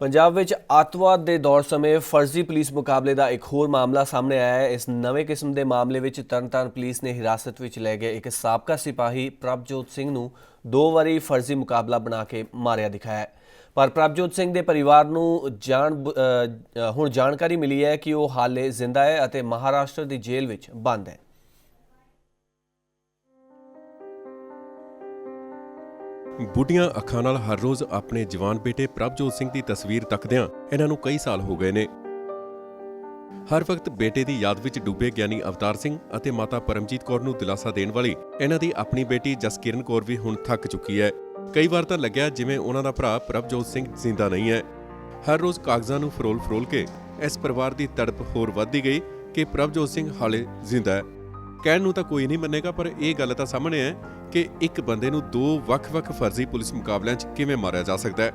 ਪੰਜਾਬ ਵਿੱਚ ਅੱਤਵਾਦ ਦੇ ਦੌਰ ਸਮੇਂ ਫਰਜ਼ੀ ਪੁਲਿਸ ਮੁਕਾਬਲੇ ਦਾ ਇੱਕ ਹੋਰ ਮਾਮਲਾ ਸਾਹਮਣੇ ਆਇਆ ਹੈ। ਇਸ ਨਵੇਂ ਕਿਸਮ ਦੇ ਮਾਮਲੇ ਵਿੱਚ ਤਰਨਤਾਰਨ ਪੁਲਿਸ ਨੇ ਹਿਰਾਸਤ ਵਿੱਚ ਲੈ ਗਏ ਇੱਕ ਸਾਬਕਾ ਸਿਪਾਹੀ ਪ੍ਰਭਜੋਤ ਸਿੰਘ ਨੂੰ ਦੋ ਵਾਰੀ ਫਰਜ਼ੀ ਮੁਕਾਬਲਾ ਬਣਾ ਕੇ ਮਾਰਿਆ ਦਿਖਾਇਆ ਹੈ। ਪਰ ਪ੍ਰਭਜੋਤ ਸਿੰਘ ਦੇ ਪਰਿਵਾਰ ਨੂੰ ਜਾਣ ਬ- ਹੁਣ ਜਾਣਕਾਰੀ ਮਿਲੀ ਹੈ ਕਿ ਉਹ ਹਾਲੇ ਜ਼ਿੰਦਾ ਹੈ ਅਤੇ ਮਹਾਰਾਸ਼ਟਰ ਦੀ ਜੇਲ੍ਹ ਵਿੱਚ ਬੰਦ ਹੈ। ਬੁੱਢੀਆਂ ਅੱਖਾਂ ਨਾਲ ਹਰ ਰੋਜ਼ ਆਪਣੇ ਜਵਾਨ ਬੇਟੇ ਪ੍ਰਭਜੋਤ ਸਿੰਘ ਦੀ ਤਸਵੀਰ ਤੱਕਦਿਆਂ ਇਹਨਾਂ ਨੂੰ ਕਈ ਸਾਲ ਹੋ ਗਏ ਨੇ। ਹਰ ਵਕਤ ਬੇਟੇ ਦੀ ਯਾਦ ਵਿੱਚ ਡੁੱਬੇ ਗਿਆਨੀ ਅਵਤਾਰ ਸਿੰਘ ਅਤੇ ਮਾਤਾ ਪਰਮਜੀਤ ਕੌਰ ਨੂੰ ਦਿਲਾਸਾ ਦੇਣ ਵਾਲੀ ਇਹਨਾਂ ਦੀ ਆਪਣੀ ਬੇਟੀ ਜਸਕਿਰਨ ਕੌਰ ਵੀ ਹੁਣ ਥੱਕ ਚੁੱਕੀ ਹੈ। ਕਈ ਵਾਰ ਤਾਂ ਲੱਗਿਆ ਜਿਵੇਂ ਉਹਨਾਂ ਦਾ ਭਰਾ ਪ੍ਰਭਜੋਤ ਸਿੰਘ ਜ਼ਿੰਦਾ ਨਹੀਂ ਹੈ। ਹਰ ਰੋਜ਼ ਕਾਗਜ਼ਾਂ ਨੂੰ ਫਰੋਲ ਫਰੋਲ ਕੇ ਇਸ ਪਰਿਵਾਰ ਦੀ ਤੜਪ ਹੋਰ ਵੱਧਦੀ ਗਈ ਕਿ ਪ੍ਰਭਜੋਤ ਸਿੰਘ ਹਾਲੇ ਜ਼ਿੰਦਾ ਹੈ। ਕਹਿਣ ਨੂੰ ਤਾਂ ਕੋਈ ਨਹੀਂ ਮੰਨੇਗਾ, ਪਰ ਇਹ ਗੱਲ ਤਾਂ ਸਾਹਮਣੇ ਹੈ ਕਿ ਇੱਕ ਬੰਦੇ ਨੂੰ ਦੋ ਵੱਖ-ਵੱਖ ਫਰਜ਼ੀ ਪੁਲਿਸ ਮੁਕਾਬਲਿਆਂ 'ਚ ਕਿਵੇਂ ਮਾਰਿਆ ਜਾ ਸਕਦਾ ਹੈ?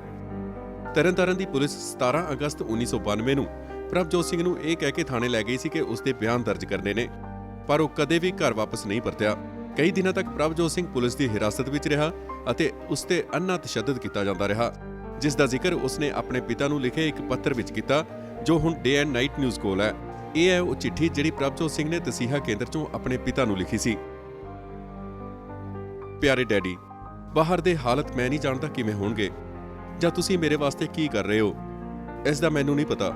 ਤਰਨਤਾਰਨ ਦੀ ਪੁਲਿਸ 17 ਅਗਸਤ 1992 ਨੂੰ ਪ੍ਰਭਜੋਤ ਸਿੰਘ ਨੂੰ ਇਹ ਕਹਿ ਕੇ ਥਾਣੇ ਲੈ ਗਈ ਸੀ ਕਿ ਉਸ ਦੇ ਬਿਆਨ ਦਰਜ ਕਰਨੇ ਨੇ, ਪਰ ਉਹ ਕਦੇ ਵੀ ਘਰ ਵਾਪਸ ਨਹੀਂ ਪਰਤਿਆ। ਕਈ ਦਿਨਾਂ ਤੱਕ ਪ੍ਰਭਜੋਤ ਸਿੰਘ ਪੁਲਿਸ ਦੀ ਹਿਰਾਸਤ ਵਿੱਚ ਰਿਹਾ ਅਤੇ ਉਸ ਤੇ ਅੰਨਾ ਤਸ਼ੱਦਦ ਕੀਤਾ ਜਾਂਦਾ ਰਿਹਾ, ਜਿਸ ਦਾ ਜ਼ਿਕਰ ਉਸਨੇ ਆਪਣੇ ਪਿਤਾ ਨੂੰ ਲਿਖੇ ਇੱਕ ਪੱਤਰ ਵਿੱਚ ਕੀਤਾ, ਜੋ ਹੁਣ ਡੇ ਐਂਡ ਨਾਈਟ ਨਿਊਜ਼ ਕੋਲ ਹੈ। ਇਹ ਹੈ ਉਹ ਚਿੱਠੀ ਜਿਹੜੀ ਪ੍ਰਭਜੋਤ ਸਿੰਘ ਨੇ ਤਸੀਹਾ ਕੇਂਦਰ 'ਚੋਂ ਆਪਣੇ ਪਿਤਾ ਨੂੰ ਲਿਖੀ ਸੀ। ਪਿਆਰੇ ਡੈਡੀ, ਬਾਹਰ ਦੇ ਹਾਲਤ ਮੈਂ ਨਹੀਂ ਜਾਣਦਾ ਕਿਵੇਂ ਹੋਣਗੇ। ਜਾਂ ਤੁਸੀਂ ਮੇਰੇ ਵਾਸਤੇ ਕੀ ਕਰ ਰਹੇ ਹੋ? ਇਸ ਦਾ ਮੈਨੂੰ ਨਹੀਂ ਪਤਾ।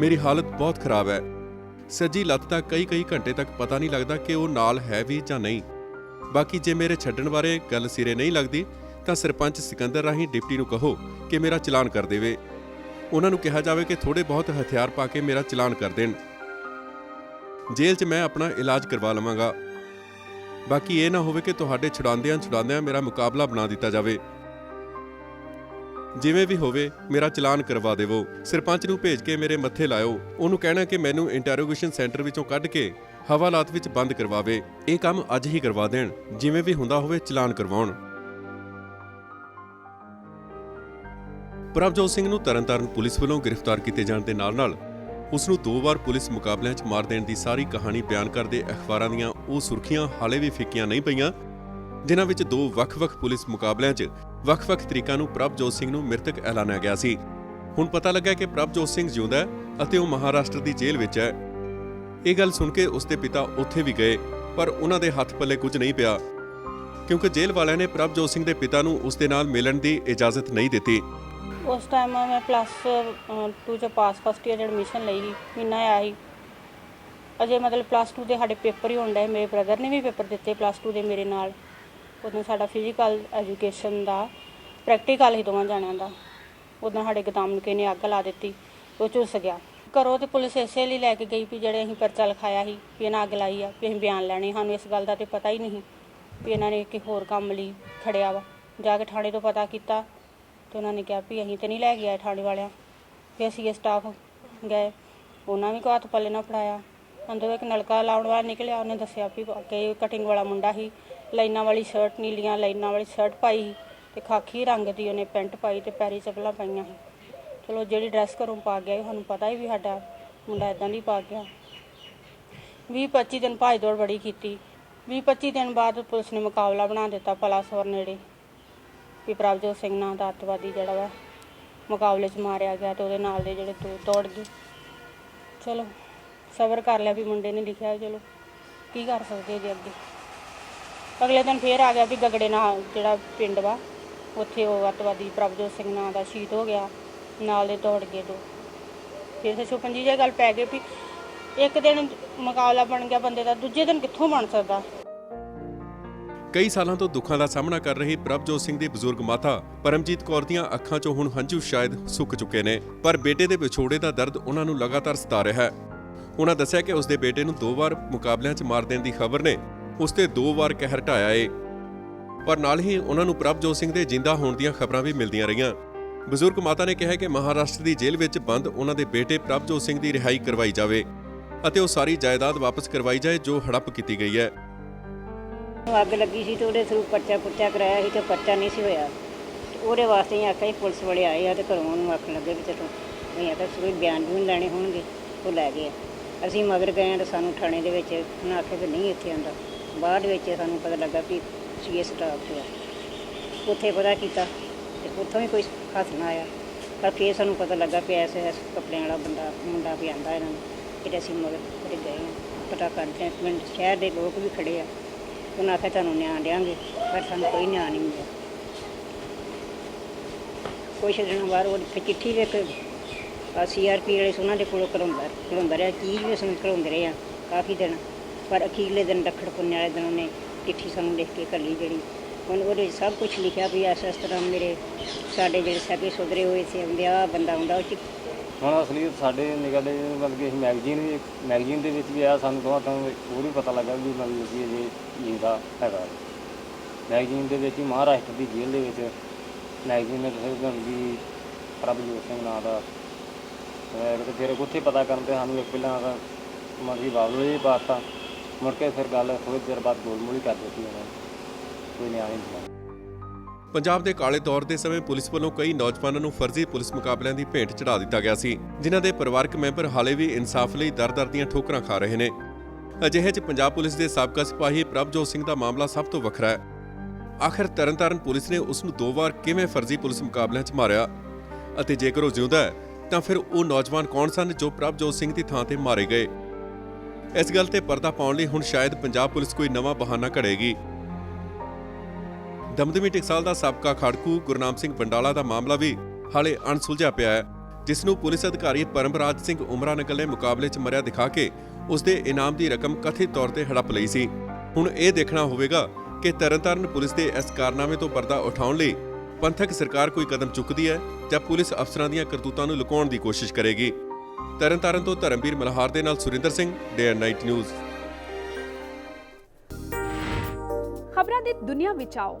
ਮੇਰੀ ਹਾਲਤ ਬਹੁਤ ਖਰਾਬ ਹੈ। ਸੱਜੀ ਲੱਤ ਦਾ ਕਈ ਕਈ ਘੰਟੇ ਤੱਕ ਪਤਾ ਨਹੀਂ ਲੱਗਦਾ ਕਿ ਉਹ ਨਾਲ ਹੈ ਵੀ ਜਾਂ ਨਹੀਂ। ਬਾਕੀ ਜੇ ਮੇਰੇ ਛੱਡਣ ਬਾਰੇ ਗੱਲ ਸਿਰੇ ਨਹੀਂ ਲੱਗਦੀ, ਤਾਂ ਸਰਪੰਚ ਸਿਕੰਦਰ ਰਾਹੀਂ ਡਿਪਟੀ ਨੂੰ ਕਹੋ ਕਿ ਮੇਰਾ ਚਲਾਨ ਕਰ ਦੇਵੇ। ਉਹਨਾਂ ਨੂੰ ਕਿਹਾ ਜਾਵੇ ਕਿ ਥੋੜੇ ਬਹੁਤ ਹਥਿਆਰ ਪਾ ਕੇ ਮੇਰਾ ਚਲਾਨ ਕਰ ਦੇਣ। ਜੇਲ੍ਹ 'ਚ ਮੈਂ ਆਪਣਾ ਇਲਾਜ ਕਰਵਾ ਲਵਾਂਗਾ। ਬਾਕੀ ਇਹ ਨਾ ਹੋਵੇ ਕਿ ਤੁਹਾਡੇ ਛੁਡਾਉਂਦਿਆਂ ਛੁਡਾਉਂਦਿਆਂ ਮੇਰਾ ਮੁਕਾਬਲਾ ਬਣਾ ਦਿੱਤਾ ਜਾਵੇ। ਜਿਵੇਂ ਵੀ ਹੋਵੇ, ਮੇਰਾ ਚਲਾਨ ਕਰਵਾ ਦੇਵੋ। ਸਰਪੰਚ ਨੂੰ ਭੇਜ ਕੇ ਮੇਰੇ ਮੱਥੇ ਲਾਇਓ। ਉਹਨੂੰ ਕਹਿਣਾ ਕਿ ਮੈਨੂੰ ਇੰਟਰੋਗੇਸ਼ਨ ਸੈਂਟਰ ਵਿੱਚੋਂ ਕੱਢ ਕੇ ਹਵਾਲਾਤ ਵਿੱਚ ਬੰਦ ਕਰਵਾਵੇ। ਇਹ ਕੰਮ ਅੱਜ ਹੀ ਕਰਵਾ ਦੇਣ। ਜਿਵੇਂ ਵੀ ਹੁੰਦਾ ਹੋਵੇ, ਚਲਾਨ ਕਰਵਾਉਣ। ਪ੍ਰਭਜੋਤ ਸਿੰਘ ਨੂੰ ਤਰਨਤਾਰਨ ਪੁਲਿਸ ਵੱਲੋਂ ਗ੍ਰਿਫਤਾਰ ਕੀਤੇ ਜਾਣ ਦੇ ਨਾਲ-ਨਾਲ ਉਸ ਨੂੰ ਦੋ ਵਾਰ ਪੁਲਿਸ ਮੁਕਾਬਲਿਆਂ 'ਚ ਮਾਰ ਦੇਣ ਦੀ ਸਾਰੀ ਕਹਾਣੀ ਬਿਆਨ ਕਰਦੇ ਅਖਬਾਰਾਂ ਦੀਆਂ ਉਹ ਸੁਰਖੀਆਂ ਹਾਲੇ ਵੀ ਫਿੱਕੀਆਂ ਨਹੀਂ ਪਈਆਂ, ਜਿਨ੍ਹਾਂ ਵਿੱਚ ਦੋ ਵੱਖ-ਵੱਖ ਪੁਲਿਸ ਮੁਕਾਬਲਿਆਂ 'ਚ ਵੱਖ-ਵੱਖ ਤਰੀਕਾਂ ਨੂੰ ਪ੍ਰਭਜੋਤ ਸਿੰਘ ਨੂੰ ਮ੍ਰਿਤਕ ਐਲਾਨਿਆ ਗਿਆ ਸੀ। ਹੁਣ ਪਤਾ ਲੱਗਾ ਕਿ ਪ੍ਰਭਜੋਤ ਸਿੰਘ ਜਿਉਂਦਾ ਹੈ ਅਤੇ ਉਹ ਮਹਾਰਾਸ਼ਟਰ ਦੀ ਜੇਲ੍ਹ ਵਿੱਚ ਹੈ। ਇਹ ਗੱਲ ਸੁਣ ਕੇ ਉਸ ਦੇ ਪਿਤਾ ਉੱਥੇ ਵੀ ਗਏ, ਪਰ ਉਹਨਾਂ ਦੇ ਹੱਥ ਪੱਲੇ ਕੁਝ ਨਹੀਂ ਪਿਆ, ਕਿਉਂਕਿ ਜੇਲ੍ਹ ਵਾਲਿਆਂ ਨੇ ਪ੍ਰਭਜੋਤ ਸਿੰਘ ਦੇ ਪਿਤਾ ਨੂੰ ਉਸ ਦੇ ਨਾਲ ਮਿਲਣ ਦੀ ਇਜਾਜ਼ਤ ਨਹੀਂ ਦਿੱਤੀ। ਉਸ ਟਾਈਮ ਮੈਂ ਪਲੱਸ 2 ਚ ਪਾਸ ਫਸਟ ਈਅਰ ਐਡਮਿਸ਼ਨ ਲਈ, ਮਹੀਨਾ ਆਇਆ ਸੀ। ਅਜੇ ਮਤਲਬ ਪਲੱਸ 2 ਦੇ ਸਾਡੇ ਪੇਪਰ ਹੀ ਹੁੰਦੇ ਮੇਰੇ ਬ੍ਰਦਰ ਨੇ ਵੀ ਪੇਪਰ ਦਿੱਤੇ ਪਲੱਸ 2 ਦੇ ਮੇਰੇ ਨਾਲ। ਉਦੋਂ ਸਾਡਾ ਫਿਜ਼ੀਕਲ ਐਜੂਕੇਸ਼ਨ ਦਾ ਪ੍ਰੈਕਟੀਕਲ ਹੀ ਦੋਵਾਂ ਜਾਣਿਆਂ ਦਾ। ਉਦੋਂ ਸਾਡੇ ਗਦਾਮ ਨੂੰ ਨੇ ਅੱਗ ਲਾ ਦਿੱਤੀ, ਉਹ ਝੁੱਸ ਗਿਆ। ਘਰੋਂ ਤੇ ਪੁਲਿਸ ਇਸੇ ਲਈ ਲੈ ਕੇ ਗਈ ਵੀ ਜਿਹੜੇ ਅਸੀਂ ਪਰਚਾ ਲਿਖਾਇਆ ਸੀ ਵੀ ਇਹਨਾਂ ਅੱਗ ਲਾਈ ਆ, ਵੀ ਅਸੀਂ ਬਿਆਨ ਲੈਣੇ। ਸਾਨੂੰ ਇਸ ਗੱਲ ਦਾ ਤੇ ਪਤਾ ਹੀ ਨਹੀਂ ਵੀ ਇਹਨਾਂ ਨੇ ਕਿ ਹੋਰ ਕੰਮ ਲਈ ਖੜਿਆ ਵਾ। ਜਾ ਕੇ ਥਾਣੇ ਤੋਂ ਪਤਾ ਕੀਤਾ ਤੇ ਉਹਨਾਂ ਨੇ ਕਿਹਾ ਵੀ ਅਸੀਂ ਤੇ ਨਹੀਂ ਲੈ ਕੇ ਆਏ ਥਾਣੇ ਵਾਲਿਆਂ। ਫਿਰ ਅਸੀਂ ਸਟਾਫ ਗਏ। ਉਹਨਾਂ ਵੀ ਹੱਥ ਪੱਲੇ ਨਾ ਫੜਾਇਆ। ਅੰਦਰੋਂ ਇੱਕ ਨਲਕਾ ਲਾਉਣ ਵਾਲਾ ਨਿਕਲਿਆ। ਉਹਨੇ ਦੱਸਿਆ ਵੀ ਕਿ ਕਟਿੰਗ ਵਾਲਾ ਮੁੰਡਾ ਸੀ। ਲਾਈਨਾਂ ਵਾਲੀ ਸ਼ਰਟ ਨੀਲੀਆਂ ਲਾਈਨਾਂ ਵਾਲੀ ਸ਼ਰਟ ਪਾਈ ਸੀ ਤੇ ਖਾਕੀ ਰੰਗ ਦੀ ਉਹਨੇ ਪੈਂਟ ਪਾਈ ਤੇ ਪੈਰੀ ਚੱਪਲਾਂ ਪਾਈਆਂ ਸੀ। ਚਲੋ ਜਿਹੜੀ ਡਰੈਸ ਘਰੋਂ ਪਾ ਗਿਆ ਸੀ, ਸਾਨੂੰ ਪਤਾ ਹੀ ਵੀ ਸਾਡਾ ਮੁੰਡਾ ਇਦਾਂ ਦੀ ਪਾ ਗਿਆ। 20 25 ਦਿਨ ਭਾਜ ਦੌੜ ਬੜੀ ਕੀਤੀ। 20 25 ਦਿਨ ਬਾਅਦ ਪੁਲਿਸ ਨੇ ਮੁਕਾਬਲਾ ਬਣਾ ਦਿੱਤਾ ਪਲਾਸੌਰ ਨੇੜੇ। ਵੀ ਪ੍ਰਭਜੋਤ ਸਿੰਘ ਨਾਂ ਦਾ ਅੱਤਵਾਦੀ ਜਿਹੜਾ ਵਾ ਮੁਕਾਬਲੇ 'ਚ ਮਾਰਿਆ ਗਿਆ ਤੇ ਉਹਦੇ ਨਾਲ ਦੇ ਜਿਹੜੇ ਦੋ ਦੌੜ ਗਏ। ਚਲੋ, ਸਬਰ ਕਰ ਲਿਆ ਵੀ ਮੁੰਡੇ ਨੇ ਲਿਖਿਆ, ਚਲੋ, ਕੀ ਕਰ ਸਕਦੇ ਜੀ ਅੱਗੇ। ਅਗਲੇ ਦਿਨ ਫੇਰ ਆ ਗਿਆ ਵੀ ਗਗੜੇ ਨਾਲ ਜਿਹੜਾ ਪਿੰਡ ਵਾ, ਉੱਥੇ ਉਹ ਅੱਤਵਾਦੀ ਪ੍ਰਭਜੋਤ ਸਿੰਘ ਨਾਂ ਦਾ ਸ਼ਹੀਦ ਹੋ ਗਿਆ, ਨਾਲ ਦੇ ਦੌੜ ਗਏ ਦੋ। ਫਿਰ ਤੇ ਛੁਪਨ ਜੀ ਇਹ ਗੱਲ ਪੈ ਗਈ ਵੀ ਇੱਕ ਦਿਨ ਮੁਕਾਬਲਾ ਬਣ ਗਿਆ ਬੰਦੇ ਦਾ, ਦੂਜੇ ਦਿਨ ਕਿੱਥੋਂ ਬਣ ਸਕਦਾ? ਕਈ ਸਾਲਾਂ ਤੋਂ ਦੁੱਖਾਂ ਦਾ ਸਾਹਮਣਾ ਕਰ ਰਹੀ ਪ੍ਰਭਜੋਤ ਸਿੰਘ ਦੀ ਬਜ਼ੁਰਗ ਮਾਤਾ ਪਰਮਜੀਤ ਕੌਰ ਦੀਆਂ ਅੱਖਾਂ 'ਚੋਂ ਹੁਣ ਹੰਝੂ ਸ਼ਾਇਦ ਸੁੱਕ ਚੁੱਕੇ ਨੇ, ਪਰ ਬੇਟੇ ਦੇ ਵਿਛੋੜੇ ਦਾ ਦਰਦ ਉਹਨਾਂ ਨੂੰ ਲਗਾਤਾਰ ਸਤਾ ਰਿਹਾ ਹੈ। ਉਹਨਾਂ ਦੱਸਿਆ ਕਿ ਉਸ ਦੇ ਬੇਟੇ ਨੂੰ ਦੋ ਵਾਰ ਮੁਕਾਬਲਿਆਂ 'ਚ ਮਾਰ ਦੇਣ ਦੀ ਖਬਰ ਨੇ ਉਸ ਤੇ ਦੋ ਵਾਰ ਕਹਿਰ ਢਾਇਆ ਏ। ਪਰ ਨਾਲ ਹੀ ਉਹਨਾਂ ਨੂੰ ਪ੍ਰਭਜੋਤ ਸਿੰਘ ਦੇ ਜਿੰਦਾ ਹੋਣ ਦੀਆਂ ਖਬਰਾਂ ਵੀ ਮਿਲਦੀਆਂ ਰਹੀਆਂ। ਬਜ਼ੁਰਗ ਮਾਤਾ ਨੇ ਕਿਹਾ ਕਿ ਮਹਾਰਾਸ਼ਟਰ ਦੀ ਜੇਲ੍ਹ ਵਿੱਚ ਬੰਦ ਉਹਨਾਂ ਦੇ ਬੇਟੇ ਪ੍ਰਭਜੋਤ ਸਿੰਘ ਦੀ ਰਿਹਾਈ ਕਰਵਾਈ ਜਾਵੇ ਅਤੇ ਉਹ ਸਾਰੀ ਜਾਇਦਾਦ ਵਾਪਸ ਕਰਵਾਈ ਜਾਏ ਜੋ ਹੜੱਪ ਕੀਤੀ ਗਈ ਹੈ। ਅੱਗ ਲੱਗੀ ਸੀ ਤੇ ਉਹਦੇ ਥਰੂ ਪਰਚਾ ਪੁਰਚਾ ਕਰਾਇਆ ਸੀ ਤੇ ਪਰਚਾ ਨਹੀਂ ਸੀ ਹੋਇਆ। ਤੇ ਉਹਦੇ ਵਾਸਤੇ ਹੀ ਆਖਿਆ ਸੀ, ਪੁਲਿਸ ਵਾਲੇ ਆਏ ਆ ਤੇ ਘਰੋਂ ਉਹਨੂੰ ਆਖਣ ਲੱਗੇ ਵੀ ਚਲੋ। ਨਹੀਂ ਆਖਿਆ ਕੋਈ ਬਿਆਨ ਵੀ ਲੈਣੇ ਹੋਣਗੇ, ਉਹ ਲੈ ਗਏ ਆ। ਅਸੀਂ ਮਗਰ ਗਏ ਆ ਤੇ ਸਾਨੂੰ ਥਾਣੇ ਦੇ ਵਿੱਚ, ਉਹਨਾਂ ਆਖਿਆ ਵੀ ਨਹੀਂ ਇੱਥੇ ਆਉਂਦਾ। ਬਾਅਦ ਵਿੱਚ ਸਾਨੂੰ ਪਤਾ ਲੱਗਾ ਵੀ ਸੀਏ ਸਟਾਫ ਤੇ ਆ। ਉੱਥੇ ਪਤਾ ਕੀਤਾ ਤੇ ਉੱਥੋਂ ਵੀ ਕੋਈ ਹੱਥ ਨਾ ਆਇਆ। ਪਰ ਫਿਰ ਸਾਨੂੰ ਪਤਾ ਲੱਗਾ ਕਿ ਐਸੇ ਐਸ ਕੱਪੜਿਆਂ ਵਾਲਾ ਬੰਦਾ, ਮੁੰਡਾ ਵੀ ਆਂਦਾ ਇਹਨਾਂ ਨੂੰ। ਫਿਰ ਅਸੀਂ ਮਗਰ ਫਿਰ ਗਏ ਹਾਂ। ਪਤਾ ਕਰਦੇ ਹਾਂ ਪਿੰਡ ਸ਼ਹਿਰ ਦੇ ਲੋਕ ਵੀ ਖੜੇ ਆ। ਉਹਨਾਂ ਆਖਿਆ ਤੁਹਾਨੂੰ ਨਿਆਂ ਦਿਆਂਗੇ, ਪਰ ਸਾਨੂੰ ਕੋਈ ਨਿਆਂ ਨਹੀਂ ਮਿਲਿਆ ਕੁਛ ਦਿਨਾਂ ਬਾਅਦ ਉਹ ਇੱਕ ਚਿੱਠੀ ਵੀ ਇੱਕ ਸੀਆਰਪੀ ਵਾਲੇ ਸੀ, ਉਹਨਾਂ ਦੇ ਕੋਲੋਂ ਕਰਾਉਂਦਾ ਕਰਾਉਂਦਾ ਰਿਹਾ, ਚੀਜ਼ ਵੀ ਸਾਨੂੰ ਕਰਾਉਂਦੇ ਰਹੇ ਆ ਕਾਫੀ ਦਿਨ। ਪਰ ਅਖੀਰਲੇ ਦਿਨ ਰੱਖੜ ਪੁੰਨੇ ਵਾਲੇ ਦਿਨ ਉਹਨੇ ਚਿੱਠੀ ਸਾਨੂੰ ਲਿਖ ਕੇ ਘੱਲੀ ਜਿਹੜੀ ਉਹਨੇ ਉਹਦੇ ਸਭ ਕੁਝ ਲਿਖਿਆ ਵੀ ਇਸ ਇਸ ਤਰ੍ਹਾਂ ਮੇਰੇ ਸਾਡੇ ਜਿਹੜੇ ਸਗੇ ਸੁਧਰੇ ਹੋਏ ਸੀ ਹੁੰਦੇ ਆ ਬੰਦਾ ਹੁੰਦਾ, ਉਹ 'ਚ ਹੁਣ ਅਸਲੀ ਸਾਡੇ ਨਿਗਾਹ ਦੇ ਮਤਲਬ ਕਿ ਅਸੀਂ ਮੈਗਜ਼ੀਨ ਵੀ ਮੈਗਜ਼ੀਨ ਦੇ ਵਿੱਚ ਵੀ ਆਇਆ, ਸਾਨੂੰ ਦੋਹਾਂ ਤੋਂ ਉਹ ਵੀ ਪਤਾ ਲੱਗਾ ਵੀ ਮਤਲਬ ਕਿ ਇਹ ਜਿੰਦਾ ਹੈਗਾ। ਮੈਗਜ਼ੀਨ ਦੇ ਵਿੱਚ ਹੀ ਮਹਾਰਾਸ਼ਟਰ ਦੀ ਜੇਲ੍ਹ ਦੇ ਵਿੱਚ ਮੈਗਜ਼ੀਨ ਨੇ ਦੱਸਿਆ ਵੀ ਪ੍ਰਭਜੋਤ ਸਿੰਘ ਨਾਂ ਦਾ। ਤੇ ਫਿਰ ਉੱਥੇ ਪਤਾ ਕਰਨ ਤੇ ਸਾਨੂੰ ਇੱਕ ਪਹਿਲਾਂ ਤਾਂ ਮਤਲਬ ਕਿ ਬਾਬਲੋ ਜੀ ਪਾਤਾ ਮੁੜ ਕੇ ਫਿਰ ਗੱਲ ਥੋੜ੍ਹੀ ਦੇਰ ਬਾਅਦ ਗੋਲਮੋਲੀ ਕਰ ਦਿੱਤੀ ਉਹਨਾਂ ਨੇ। ਕੋਈ ਨਿਆਂ ਨਹੀਂ ਪੰਜਾਬ ਦੇ ਕਾਲੇ ਦੌਰ ਦੇ ਸਮੇਂ ਪੁਲਿਸ ਵੱਲੋਂ ਕਈ ਨੌਜਵਾਨਾਂ ਨੂੰ ਫਰਜ਼ੀ ਪੁਲਿਸ ਮੁਕਾਬਲਿਆਂ ਦੀ ਭੇਟ ਚੜਾ ਦਿੱਤਾ ਗਿਆ ਸੀ, ਜਿਨ੍ਹਾਂ ਦੇ ਪਰਿਵਾਰਕ ਮੈਂਬਰ ਹਾਲੇ ਵੀ ਇਨਸਾਫ ਲਈ ਦਰ-ਦਰ ਦੀਆਂ ਠੋਕਰਾਂ ਖਾ ਰਹੇ ਨੇ। ਅਜਿਹੇ 'ਚ ਪੰਜਾਬ ਪੁਲਿਸ ਦੇ ਸਾਬਕਾ ਸਿਪਾਹੀ ਪ੍ਰਭਜੋਤ ਸਿੰਘ ਦਾ ਮਾਮਲਾ ਸਭ ਤੋਂ ਵੱਖਰਾ ਹੈ। ਆਖਰ ਤਰਨਤਾਰਨ ਪੁਲਿਸ ਨੇ ਉਸ ਨੂੰ ਦੋ ਵਾਰ ਕਿਵੇਂ ਫਰਜ਼ੀ ਪੁਲਿਸ ਮੁਕਾਬਲਿਆਂ 'ਚ ਮਾਰਿਆ? ਅਤੇ ਜੇਕਰ ਉਹ ਜਿਉਂਦਾ ਹੈ, ਤਾਂ ਫਿਰ ਉਹ ਨੌਜਵਾਨ ਕੌਣ ਸਨ ਜੋ ਪ੍ਰਭਜੋਤ ਸਿੰਘ ਦੀ ਥਾਂ ਤੇ ਮਾਰੇ ਗਏ? ਇਸ ਗੱਲ ਤੇ ਪਰਦਾ ਪਾਉਣ ਲਈ ਹੁਣ ਸ਼ਾਇਦ ਪੰਜਾਬ ਪੁਲਿਸ ਕੋਈ ਨਵਾਂ ਬਹਾਨਾ ਘੜੇਗੀ। ਦਮਦਮੀ ਟਕਸਾਲ ਦਾ ਸਾਬਕਾ ਖੜਕੂ ਗੁਰਨਾਮ ਸਿੰਘ ਬੰਡਾਲਾ ਦਾ ਮਾਮਲਾ ਵੀ ਹਾਲੇ ਅਣਸੁਲਝਿਆ ਪਿਆ ਹੈ, ਜਿਸ ਨੂੰ ਪੁਲਿਸ ਅਧਿਕਾਰੀ ਪਰਮਰਾਜ ਸਿੰਘ ਉਮਰਾ ਨਗਲ ਨੇ ਮੁਕਾਬਲੇ 'ਚ ਮਰਿਆ ਦਿਖਾ ਕੇ ਉਸ ਦੇ ਇਨਾਮ ਦੀ ਰਕਮ ਕਥਿਤ ਤੌਰ ਤੇ ਹੜਪ ਲਈ ਸੀ। ਹੁਣ ਇਹ ਦੇਖਣਾ ਹੋਵੇਗਾ ਕਿ ਤਰਨਤਾਰਨ ਪੁਲਿਸ ਦੇ ਇਸ ਕਾਰਨਾਮੇ ਤੋਂ ਪਰਦਾ ਉਠਾਉਣ ਲਈ ਪੰਥਕ ਸਰਕਾਰ ਕੋਈ ਕਦਮ ਚੁੱਕਦੀ ਹੈ ਜਾਂ ਪੁਲਿਸ ਅਫਸਰਾਂ ਦੀਆਂ ਕਰਤੂਤਾਂ ਨੂੰ ਲੁਕਾਉਣ ਦੀ ਕੋਸ਼ਿਸ਼ ਕਰੇਗੀ। ਤਰਨਤਾਰਨ ਤੋਂ ਧਰਮਵੀਰ ਮਲਹਾਰ ਦੇ ਨਾਲ Surinder Singh day and night news ਖਬਰਾਂ ਦੀ ਦੁਨੀਆ ਵਿੱਚ ਆਓ।